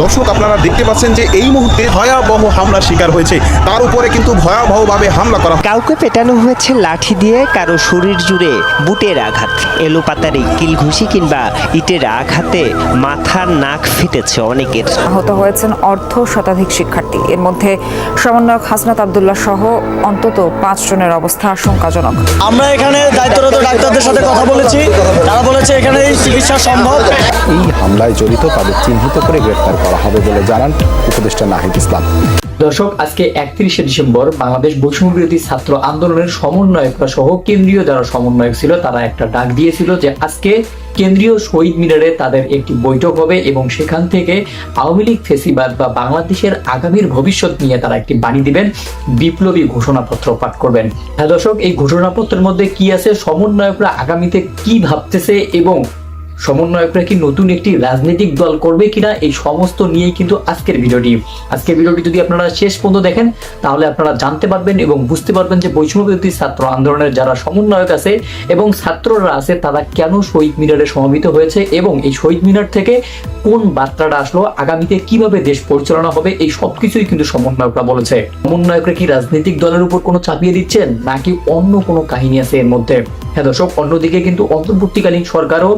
দর্শক আপনারা দেখতে পাচ্ছেন যে এই মুহূর্তে ভয়াবহ হামলার শিকার হয়েছে। তার উপরে কিন্তু ভয়াবহভাবে হামলা করা কাউকে পেটানো হয়েছে লাঠি দিয়ে কারও শরীর জুড়ে বুটের আঘাত এলোপাতারি কিলঘুষি কিংবা ইটের আঘাতে মাথার নাক ফেটেছে অনেকের। আহত হয়েছেন অর্ধ শতাধিক শিক্ষার্থী। এর মধ্যে সমন্বয়ক হাসনাত আবদুল্লাহ সহ অন্তত পাঁচ জনের অবস্থা আশঙ্কাজনক। আমরা এখানে দায়িত্বরত ডাক্তারদের সাথে কথা বলেছি। তারা বলেছে এখানে এই চিকিৎসা সম্ভব। এই হামলায় জড়িত তাদের চিহ্নিত করে গ্রেপ্তার করা হবে বলে জানান উপদেষ্টা নাহিদ ইসলাম। দর্শক, আজকে একত্রিশে ডিসেম্বর বাংলাদেশ বৈষম্য বিরোধী ছাত্র আন্দোলনের সমন্বয়করা সহ কেন্দ্রীয় যারা সমন্বয়ক ছিল, তারা একটা ডাক দিয়েছিল যে আজকে কেন্দ্রীয় শহীদ মিনারে তাদের একটি বৈঠক হবে এবং সেখান থেকে আওয়ামী লীগ, ফেসিবাদ বা বাংলাদেশের আগামীর ভবিষ্যৎ নিয়ে তারা একটি বাণী দিবেন, বিপ্লবী ঘোষণাপত্র পাঠ করবেন। হ্যাঁ দর্শক, এই ঘোষণাপত্রের মধ্যে কি আছে? সমন্বয়করা আগামীতে কি ভাবতেছে এবং সমন্বয়করা কি নতুন একটি রাজনৈতিক দল করবে কিনা, এই সমস্ত নিয়েই কিন্তু আজকের ভিডিওটি। আজকের ভিডিওটি যদি আপনারা শেষ পর্যন্ত দেখেন, তাহলে আপনারা জানতে পারবেন এবং বুঝতে পারবেন যে বিরোধী ছাত্র আন্দোলনের যারা সমন্বয়ক আছে এবং ছাত্ররা আছে, তারা কেন শহীদ মিনারে সমাবেত হয়েছে এবং এই শহীদ মিনার থেকে কোন বার্তাটা আসলো, আগামীতে কীভাবে দেশ পরিচালনা হবে, এই সবকিছুই কিন্তু সমন্বয়করা বলেছে। সমন্বয়করা কি রাজনৈতিক দলের উপর কোনো চাপিয়ে দিচ্ছেন, নাকি অন্য কোনো কাহিনী আছে এর মধ্যে? হ্যাঁ দর্শক, অন্যদিকে কিন্তু অন্তর্বর্তীকালীন সরকারও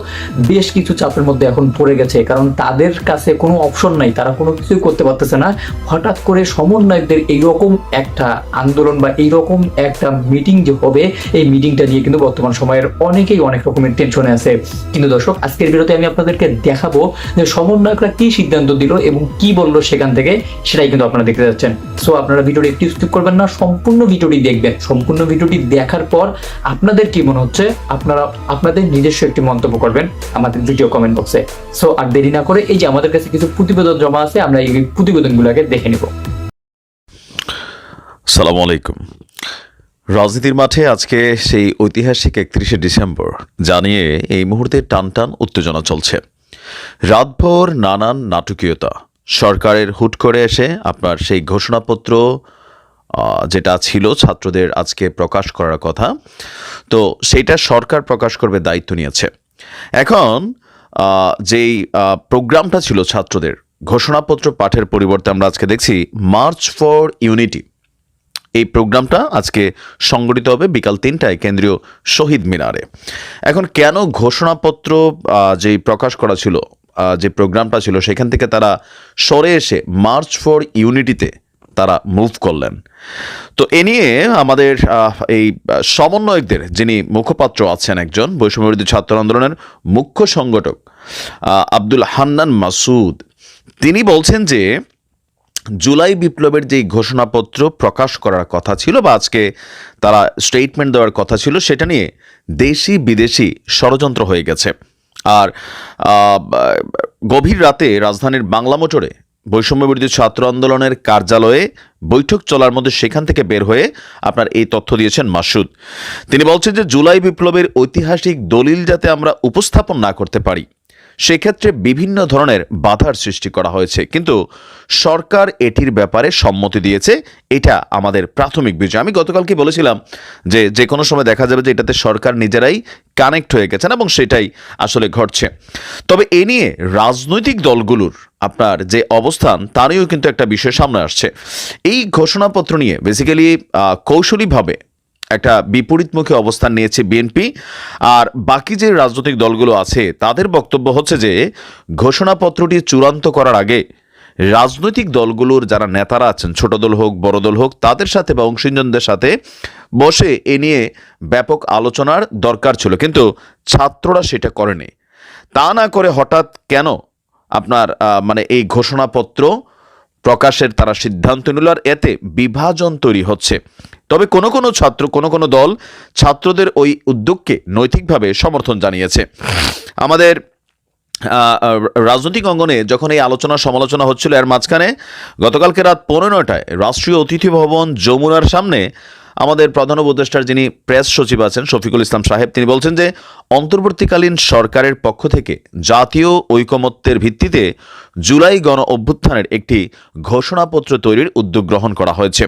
বেশ কিছু চাপের মধ্যে এখন পড়ে গেছে, কারণ তাদের কাছে কোনো অপশন নাই, তারা কোনো কিছুই করতে পারতেছে না। হঠাৎ করে সমন্বয়কদের এইরকম একটা আন্দোলন বা এইরকম একটা মিটিং যে হবে, এই মিটিংটা নিয়ে কিন্তু বর্তমান সময়ের অনেকেই অনেক রকমের টেনশনে আছে। কিন্তু দর্শক, আজকের ভিডিওতে আমি আপনাদেরকে দেখাবো যে সমন্বয়করা কি সিদ্ধান্ত দিল এবং কি বলল সেখান থেকে, সেটাই কিন্তু আপনারা দেখতে যাচ্ছেন। সো আপনারা ভিডিওটি একটু স্কিপ করবেন না, সম্পূর্ণ ভিডিওটি দেখবেন। সম্পূর্ণ ভিডিওটি দেখার পর আপনাদের কি মনে হচ্ছে আপনারা, আপনাদের নিজস্ব একটি মন্তব্য করবেন আমাদের ভিডিও কমেন্ট বক্সে সো আর দেরি না করে এই যে আমাদের কাছে কিছু প্রতিবেদন জমা আছে, আমরা এই প্রতিবেদনগুলোকে দেখে নিব। সালাম আলাইকুম। রাজনীতির মাঠে আজকে সেই ঐতিহাসিক একত্রিশে ডিসেম্বর জানিয়ে এই মুহূর্তে টান টান উত্তেজনা চলছে। রাতভর নানান নাটকীয়তা। সরকারের হুট করে এসে আপনার সেই ঘোষণাপত্র যেটা ছিল ছাত্রদের আজকে প্রকাশ করার কথা। তো সেইটা সরকার প্রকাশ করবে, দায়িত্ব নিয়েছে। এখন যেই প্রোগ্রামটা ছিল ছাত্রদের, ঘোষণাপত্র পাঠের পরিবর্তে আমরা আজকে দেখছি মার্চ ফর ইউনিটি এই প্রোগ্রামটা আজকে সংগঠিত হবে বিকাল তিনটায় কেন্দ্রীয় শহীদ মিনারে। এখন কেন ঘোষণাপত্র যেই প্রকাশ করা ছিল যে প্রোগ্রামটা ছিল, সেখান থেকে তারা সরে এসে মার্চ ফর ইউনিটিতে তারা মুভ করলেন। তো এ নিয়ে আমাদের এই সমন্বয়কদের যিনি মুখপাত্র আছেন একজন বৈষম্যবিরোধী ছাত্র আন্দোলনের মুখ্য সংগঠক আব্দুল হান্নান মাসুদ, তিনি বলছেন যে জুলাই বিপ্লবের যে ঘোষণাপত্র প্রকাশ করার কথা ছিল বা আজকে তারা স্টেটমেন্ট দেওয়ার কথা ছিল, সেটা নিয়ে দেশি বিদেশি ষড়যন্ত্র হয়ে গেছে। আর গভীর রাতে রাজধানীর বাংলা মোটরে বৈষম্য বিরোধী ছাত্র আন্দোলনের কার্যালয়ে বৈঠক চলার মধ্যে সেখান থেকে বের হয়ে আপনার এই তথ্য দিয়েছেন মাসুদ। তিনি বলছেন যে জুলাই বিপ্লবের ঐতিহাসিক দলিল যাতে আমরা উপস্থাপন না করতে পারি সেক্ষেত্রে বিভিন্ন ধরনের বাধার সৃষ্টি করা হয়েছে। কিন্তু সরকার এটির ব্যাপারে সম্মতি দিয়েছে। এটা আমাদের প্রাথমিক বিষয়। আমি গতকালকে বলেছিলাম যে যে কোনো সময় দেখা যাবে যে এটাতে সরকার নিজেরাই কানেক্ট হয়ে গেছেন এবং সেটাই আসলে ঘটছে। তবে এ নিয়ে রাজনৈতিক দলগুলোর আপনার যে অবস্থান তারও কিন্তু একটা বিষয় সামনে আসছে। এই ঘোষণাপত্র নিয়ে বেসিক্যালি কৌশলীভাবে একটা বিপরীতমুখী অবস্থান নিয়েছে বিএনপি। আর বাকি যে রাজনৈতিক দলগুলো আছে, তাদের বক্তব্য হচ্ছে যে, ঘোষণাপত্রটি চূড়ান্ত করার আগে রাজনৈতিক দলগুলোর যারা নেতারা আছেন, ছোট দল হোক, বড় দল হোক, তাদের সাথে বা অংশীজনদের সাথে বসে এ নিয়ে ব্যাপক আলোচনার দরকার ছিল। কিন্তু ছাত্ররা সেটা করেনি। তা না করে হঠাৎ কেন আপনার মানে এই ঘোষণাপত্র প্রকাশের তারা সিদ্ধান্ত নিল আর এতে বিভাজন তৈরি হচ্ছে। তবে কোনো কোনো ছাত্র, কোনো কোনো দল ছাত্রদের ওই উদ্যোগকে নৈতিকভাবে সমর্থন জানিয়েছে। আমাদের রাজনৈতিক অঙ্গনে যখন এই আলোচনা সমালোচনা হচ্ছিল, এর মাঝখানে গতকালকে রাত পনেরোটায় রাষ্ট্রীয় অতিথি ভবন যমুনার সামনে আমাদের প্রধান উপদেষ্টার যিনি প্রেস সচিব আছেন, শফিকুল ইসলাম সাহেব, তিনি বলছেন যে, অন্তর্বর্তীকালীন সরকারের পক্ষ থেকে জাতীয় ঐকমত্যের ভিত্তিতে জুলাই গণ অভ্যুত্থানের একটি ঘোষণাপত্র তৈরির উদ্যোগ গ্রহণ করা হয়েছে।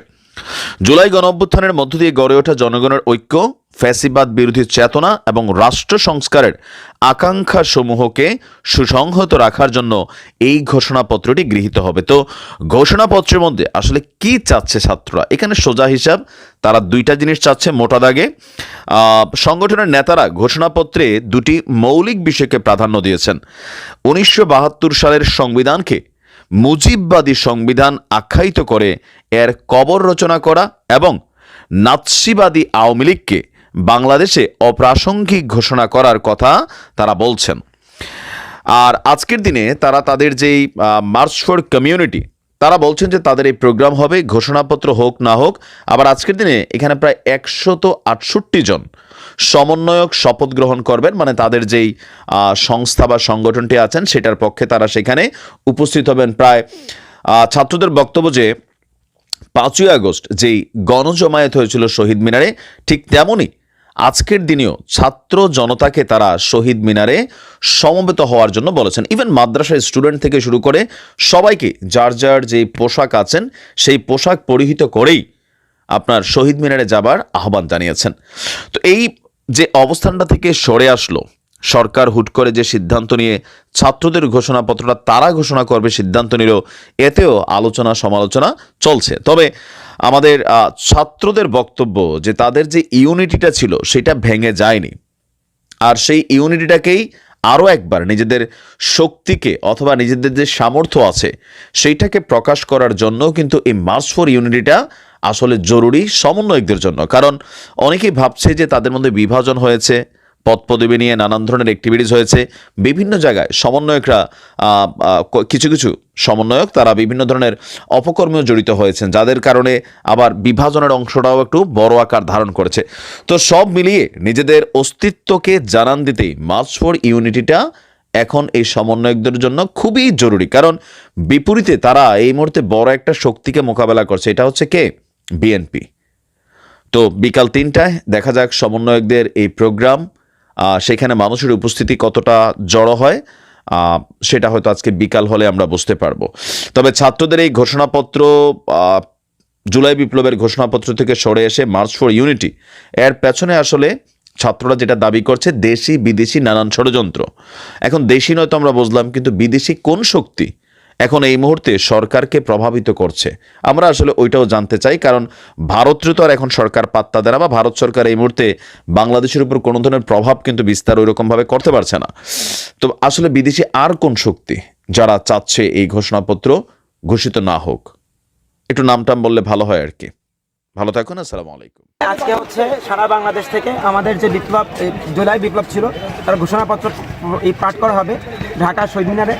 জুলাই গণ অভ্যুত্থানের মধ্য দিয়ে গড়ে ওঠা জনগণের ঐক্য, ফ্যাসিবাদ বিরোধী চেতনা এবং রাষ্ট্র সংস্কারের আকাঙ্ক্ষা সমূহকে সুসংহত রাখার জন্য এই ঘোষণাপত্রটি গৃহীত হবে। তো ঘোষণাপত্রের মধ্যে আসলে কি চাচ্ছে ছাত্ররা? এখানে সোজা হিসাব, তারা দুইটা জিনিস চাচ্ছে মোটা দাগে। সংগঠনের নেতারা ঘোষণাপত্রে দুটি মৌলিক বিষয়কে প্রাধান্য দিয়েছেন। উনিশশো বাহাত্তর সালের সংবিধানকে মুজিববাদী সংবিধান আখ্যায়িত করে এর কবর রচনা করা এবং নাৎসিবাদী আওয়ামী লীগকে বাংলাদেশে অপ্রাসঙ্গিক ঘোষণা করার কথা তারা বলছেন। আর আজকের দিনে তারা তাদের যেই মার্চ ফর কমিউনিটি তারা বলছেন যে তাদের এই প্রোগ্রাম হবে, ঘোষণাপত্র হোক না হোক, আবার আজকের দিনে এখানে প্রায় একশত আটষট্টি জন সমন্বয়ক শপথ গ্রহণ করবেন মানে তাদের যেই সংস্থা বা সংগঠনটি আছেন সেটার পক্ষে তারা সেখানে উপস্থিত হবেন। প্রায় ছাত্রদের বক্তব্য যে পাঁচই আগস্ট যেই গণজমায়েত হয়েছিল শহীদ মিনারে, ঠিক তেমনই আজকের দিনেও ছাত্র জনতাকে তারা শহীদ মিনারে সমবেত হওয়ার জন্য বলেছেন। ইভেন মাদ্রাসায় স্টুডেন্ট থেকে শুরু করে সবাইকে যার যার যে পোশাক আছেন, সেই পোশাক পরিহিত করেই আপনার শহীদ মিনারে যাবার আহ্বান জানিয়েছেন। তো এই যে অবস্থানটা থেকে সরে আসলো সরকার হুট করে যে সিদ্ধান্ত নিয়ে ছাত্রদের ঘোষণাপত্রটা তারা ঘোষণা করবে, সিদ্ধান্ত নিল, এতেও আলোচনা সমালোচনা চলছে। তবে আমাদের ছাত্রদের বক্তব্য যে তাদের যে ইউনিটিটা ছিল সেটা ভেঙে যায়নি। আর সেই ইউনিটিটাকেই আরও একবার নিজেদের শক্তিকে অথবা নিজেদের যে সামর্থ্য আছে সেইটাকে প্রকাশ করার জন্য কিন্তু এই মার্চ ফর ইউনিটিটা আসলে জরুরি সমন্বয়কদের জন্য। কারণ অনেকেই ভাবছে যে তাদের মধ্যে বিভাজন হয়েছে পদ পদবি নিয়ে নানান ধরনের অ্যাক্টিভিটিস হয়েছে। বিভিন্ন জায়গায় সমন্বয়করা কিছু কিছু সমন্বয়ক তারা বিভিন্ন ধরনের অপকর্মেও জড়িত হয়েছেন, যাদের কারণে আবার বিভাজনের অংশটাও একটু বড় আকার ধারণ করেছে। তো সব মিলিয়ে নিজেদের অস্তিত্বকে জানান দিতেই মার্চ ফর ইউনিটিটা এখন এই সমন্বয়কদের জন্য খুবই জরুরি। কারণ বিপরীতে তারা এই মুহূর্তে বড় একটা শক্তিকে মোকাবেলা করছে, এটা হচ্ছে কে? বিএনপি। তো বিকাল তিনটায় দেখা যাক সমন্বয়কদের এই প্রোগ্রাম সেখানে মানুষের উপস্থিতি কতটা জড়ো হয় সেটা হয়তো আজকে বিকাল হলে আমরা বুঝতে পারব। তবে ছাত্রদের এই ঘোষণাপত্র জুলাই বিপ্লবের ঘোষণাপত্র থেকে সরে এসে মার্চ ফর ইউনিটি এর পেছনে আসলে ছাত্ররা যেটা দাবি করছে দেশি বিদেশি নানান ষড়যন্ত্র। এখন দেশি নয়তো আমরা বুঝলাম, কিন্তু বিদেশি কোন শক্তি এখন এই মুহূর্তে সরকারকে প্রভাবিত করছে। আমরা আসলে ওইটাও জানতে চাই, কারণ ভারতের তো আর এখন সরকার পাত্তা দেয় না, বা ভারত সরকার এই মুহূর্তে বাংলাদেশের উপর কোনো ধরনের প্রভাব কিন্তু বিস্তার ওইরকমভাবে করতে পারছে না। তো আসলে বিদেশি আর কোন শক্তি যারা চাচ্ছে এই ঘোষণাপত্র ঘোষিত না হোক? একটু নামটাম বললে ভালো হয় আর কি। ভালো থাকুন, আসসালামু আলাইকুম। আজকে হচ্ছে সারা বাংলাদেশ থেকে আমাদের যে বিপ্লব জুলাই বিপ্লব ছিল, তার ঘোষণাপত্র এই পাঠ করা হবে ঢাকা শহীদ মিনারে।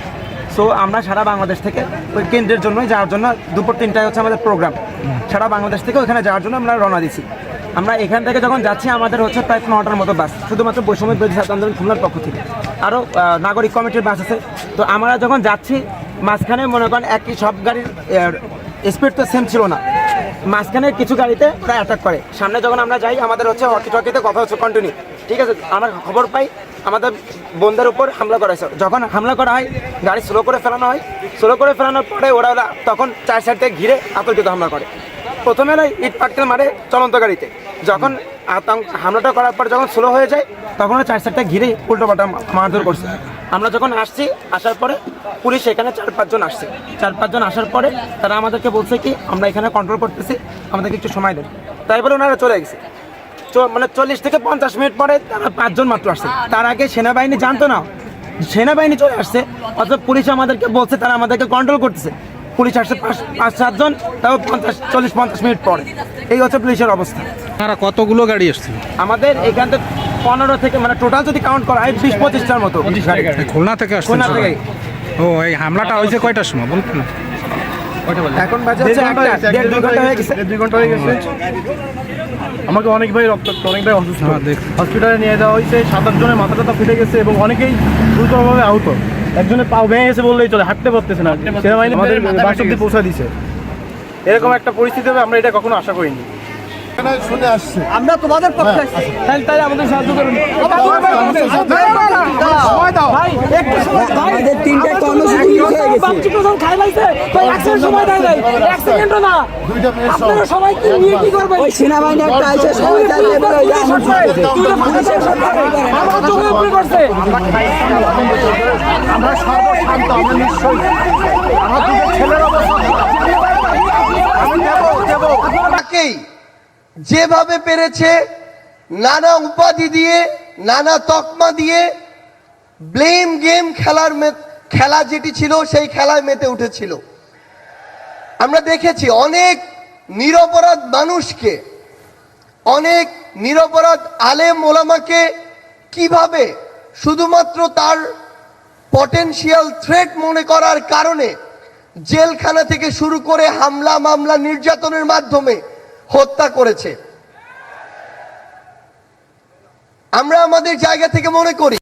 সো আমরা সারা বাংলাদেশ থেকে ওই কেন্দ্রের জন্যই যাওয়ার জন্য দুপুর তিনটায় হচ্ছে আমাদের প্রোগ্রাম সারা বাংলাদেশ থেকে ওখানে যাওয়ার জন্য আমরা রওনা দিছি। আমরা এখান থেকে যখন যাচ্ছি, আমাদের হচ্ছে প্রায় নটার মতো বাস, শুধুমাত্র বৈষম্য বিরোধী ছাত্র আন্দোলন খুলনার পক্ষ থেকে। আরও নাগরিক কমিটির বাস আছে। তো আমরা যখন যাচ্ছি, মাঝখানে মনে করেন একই সব গাড়ির স্পিড তো সেম ছিল না। মাঝখানে কিছু গাড়িতে ওরা অ্যাটাক করে। সামনে যখন আমরা যাই, আমাদের হচ্ছে হকি টকিতে কথা হচ্ছে কন্টিনিউ ঠিক আছে, আমরা খবর পাই, আমাদের বোনদের উপর হামলা করা হয়েছে। যখন হামলা করা হয়, গাড়ি স্লো করে ফেলানো হয় স্লো করে ফেলানোর পরে ওরা তখন চার সাইড থেকে ঘিরে আতঙ্কিত হামলা করে। প্রথমে ওরা ইট পাটকেল মারে চলন্ত গাড়িতে। যখন আতঙ্ক, হামলাটা করার পর যখন স্লো হয়ে যায়, তখন চার সাইডটা ঘিরে উল্টো পাল্টা মারধর করছে। আমরা যখন আসছি, আসার পরে পুলিশ এখানে চার পাঁচজন আসছে। চার পাঁচজন আসার পরে তারা আমাদেরকে বলছে কি, আমরা এখানে কন্ট্রোল করতেছি, আমাদেরকে একটু সময় দেন। তাই বলে ওনারা চলে গেছে। মানে চল্লিশ থেকে পঞ্চাশ মিনিট পরে তারা পাঁচজন মাত্র আসছে। তার আগে সেনাবাহিনী জানতো না। সেনাবাহিনী চলে আসছে। অথবা পুলিশ আমাদেরকে বলছে তারা আমাদেরকে কন্ট্রোল করতেছে। পুলিশ আসছে পাঁচ পাঁচ সাতজন তাও পঞ্চাশ চল্লিশ পঞ্চাশ মিনিট পরে। এই হচ্ছে পুলিশের অবস্থা। তারা কতগুলো গাড়ি এসছিল আমাদের এখান থেকে পনেরো থেকে মানে টোটাল যদি কাউন্ট করা হয় বিশ পঁচিশটার মতো গাড়ি। খুলনা থেকে খুলনা থেকে ও এই হামলাটা হয়েছে কয়টার সময়? বলুন না এখন বাজে হচ্ছে দেড় দুই ঘণ্টা হয়ে গেছে। দুই ঘণ্টা হয়ে গেছে। আমাকে অনেক ভাই রক্ত অনেক ভাই অসুস্থ। হ্যাঁ, হসপিটালে নিয়ে যাওয়া হয়েছে সাত আট জনের মাথা টাথা ফেটে গেছে এবং অনেকেই গুরুতরভাবে আহত। একজনের পাও ভেঙে গেছে বললেই চলে হাঁটতে পারতেছে না। সেনাবাহিনী আমাদের বাস দিয়ে পৌঁছা দিছে। এরকম একটা পরিস্থিতি হবে আমরা এটা কখনো আশা করিনি। আমরা তোমাদের পক্ষে আসছি তাহলে আমাদের সাহায্য করুন। সময় দাও ভাই একটু সময় ভাই আমাদের তিনটা কর্মসূচি হয়ে গেছে। বাচ্চা প্রথম খাই লাইছে। তো এক সেকেন্ড সময় দেয় নাই। এক সেকেন্ডও না। আপনারা সবাই কি নিয়ে কি করবেন? ওই সেনাবাহিনী একটা আইসে সবাই যাবে। এবার ওই যে আমার দুইটা করতে আমার চোখে উপরে করছে। আমরা সর্বশান্ত আমরা নিশ্চয়ই। আমার দুটো ছেলের অবস্থা। আমি দেবো দেবো। তাকেই যেভাবে পেরেছে, নানা উপাধি দিয়ে, নানা তকমা দিয়ে ব্লেম গেম খেলার খেলা যেটি ছিল, সেই খেলায় মেতে উঠেছিল। আমরা দেখেছি অনেক নিরপরাধ মানুষকে, অনেক নিরপরাধ আলেম ওলামাকে কীভাবে শুধুমাত্র তার পটেনশিয়াল থ্রেট মনে করার কারণে জেলখানা থেকে শুরু করে হামলা, মামলা, নির্যাতনের মাধ্যমে হত্যা করেছে। আমরা আমাদের জায়গা থেকে মনে করি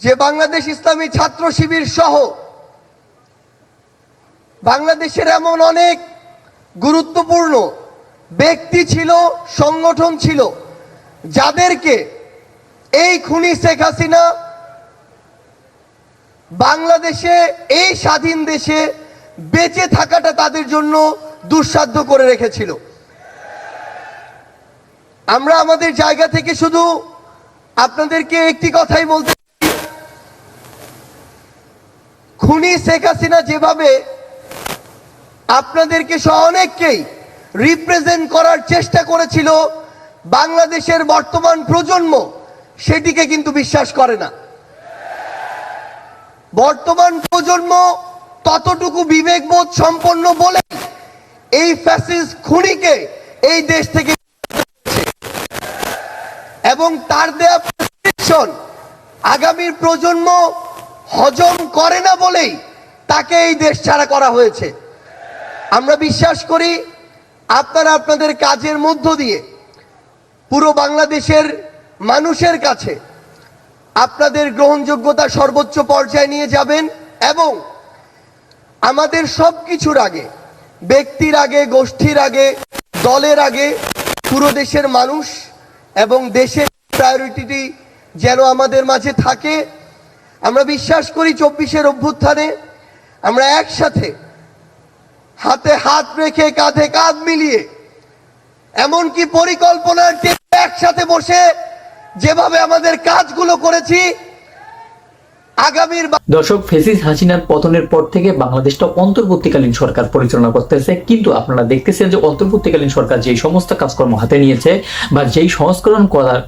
যে বাংলাদেশ ইসলামী ছাত্র শিবির সহ বাংলাদেশের এমন অনেক গুরুত্বপূর্ণ ব্যক্তি ছিল, সংগঠন ছিল, যাদেরকে এই খুনি শেখ হাসিনা বাংলাদেশে, এই স্বাধীন দেশে বেঁচে থাকাটা তাদের জন্য দুঃসাধ্য করে রেখেছিল। আমরা আমাদের জায়গা থেকে শুধু আপনাদেরকে একটি কথাই বলতে খুনি শেখ হাসিনা যেভাবে আপনাদেরকে সহ অনেককেই রিপ্রেজেন্ট করার চেষ্টা করেছিল, বাংলাদেশের বর্তমান প্রজন্ম সেটিকে কিন্তু বিশ্বাস করে না। বর্তমান প্রজন্ম ততটুকু বিবেকবোধ সম্পন্ন বলে এই ফ্যাসিস খুনিকে এই দেশ থেকে এবং তার দেয়া আগামীর প্রজন্ম হজম করে না বলেই তাকে এই দেশ ছাড়া করা হয়েছে। আমরা বিশ্বাস করি আপনারা আপনাদের কাজের মধ্য দিয়ে পুরো বাংলাদেশের মানুষের কাছে আপনাদের গ্রহণযোগ্যতা সর্বোচ্চ পর্যায়ে নিয়ে যাবেন এবং আমাদের সব কিছুর আগে ব্যক্তির আগে, গোষ্ঠীর আগে, দলের আগে পুরো দেশের মানুষ এবং দেশের প্রায়োরিটি যেন আমাদের মাঝে থাকে। আমরা বিশ্বাস করি চব্বিশের অভ্যুত্থানে আমরা একসাথে হাতে হাত রেখে, কাঁধে কাঁধ মিলিয়ে এমনকি পরিকল্পনার একসাথে বসে যেভাবে আমাদের কাজগুলো করেছি দর্শক, ফেসিস হাসিনার পতনের পর থেকে বাংলাদেশটা অন্তর্বর্তীকালীন সরকার পরিচালনা করতেছে। কিন্তু আপনারা দেখতেছেন যে অন্তর্বর্তীকালীন সরকার যেই সমস্ত কাজকর্ম হাতে নিয়েছে বা যেই সংস্করণ করার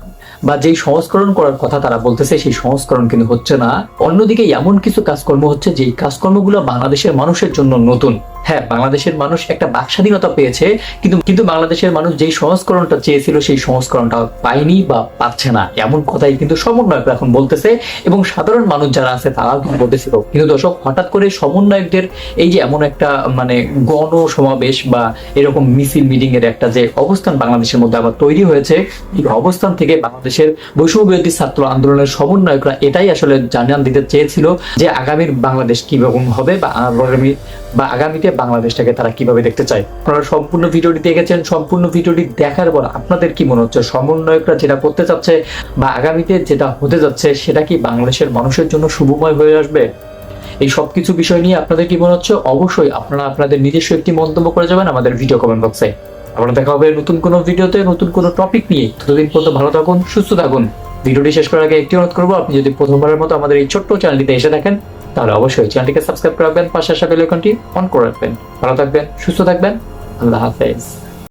বা যেই সংস্করণ করার কথা তারা বলতেছে, সেই সংস্করণ কিন্তু হচ্ছে না। অন্যদিকে এমন কিছু কাজকর্ম হচ্ছে, যেই কাজকর্মগুলো বাংলাদেশের মানুষের জন্য নতুন। হ্যাঁ বাংলাদেশের মানুষ একটা বাক স্বাধীনতা পেয়েছে, কিন্তু কিন্তু বাংলাদেশের মানুষ যেই সংস্করণটা চেয়েছিল সেই সংস্করণটা পায়নি বা পাচ্ছে না। এমন কথাই কিন্তু সমন্বয়করা এখন বলতেছে এবং সাধারণ মানুষ যারা আছে তারাও কিন্তু বলতেছিল। কিন্তু দর্শক, হঠাৎ করে সমন্বয়কদের এই যে এমন একটা মানে গণ সমাবেশ বা এরকম মিছিল মিটিং এর একটা যে অবস্থান বাংলাদেশের মধ্যে আবার তৈরি হয়েছে, এই অবস্থান থেকে বাংলাদেশের বৈষম্য বিরোধী ছাত্র আন্দোলনের সমন্বয়করা এটাই আসলে জানান দিতে চেয়েছিল যে আগামীর বাংলাদেশ কীরকম হবে বা আগামী বা আগামীতে বাংলাদেশটাকে তারা কীভাবে দেখতে চায়। আপনারা সম্পূর্ণ ভিডিওটি দেখেছেন, সম্পূর্ণ ভিডিওটি দেখার পর আপনাদের কি মনে হচ্ছে? সমন্বয়করা যেটা করতে চাচ্ছে বা আগামীতে যেটা হতে যাচ্ছে, সেটা কি বাংলাদেশের মানুষের জন্য শুভময় হয়ে আসবে? এই সব কিছু বিষয় নিয়ে আপনাদের কি মনে হচ্ছে? অবশ্যই আপনারা আপনাদের নিজস্ব একটি মন্তব্য করে যাবেন আমাদের ভিডিও কমেন্ট বক্সে আবার দেখা হবে নতুন কোনো ভিডিওতে, নতুন কোনো টপিক নিয়ে। ততদিন পর্যন্ত ভালো থাকুন, সুস্থ থাকুন। ভিডিওটি শেষ করার আগে একটি অনুরোধ করব, আপনি যদি প্রথমবারের মতো আমাদের এই ছোট্ট চ্যানেলটিতে এসে দেখেন তাহলে অবশ্যই চ্যানেলটিকে সাবস্ক্রাইব করে রাখবেন, পাশে আসা অন করে রাখবেন। ভালো থাকবেন, সুস্থ থাকবেন, আল্লাহ হাফেজ।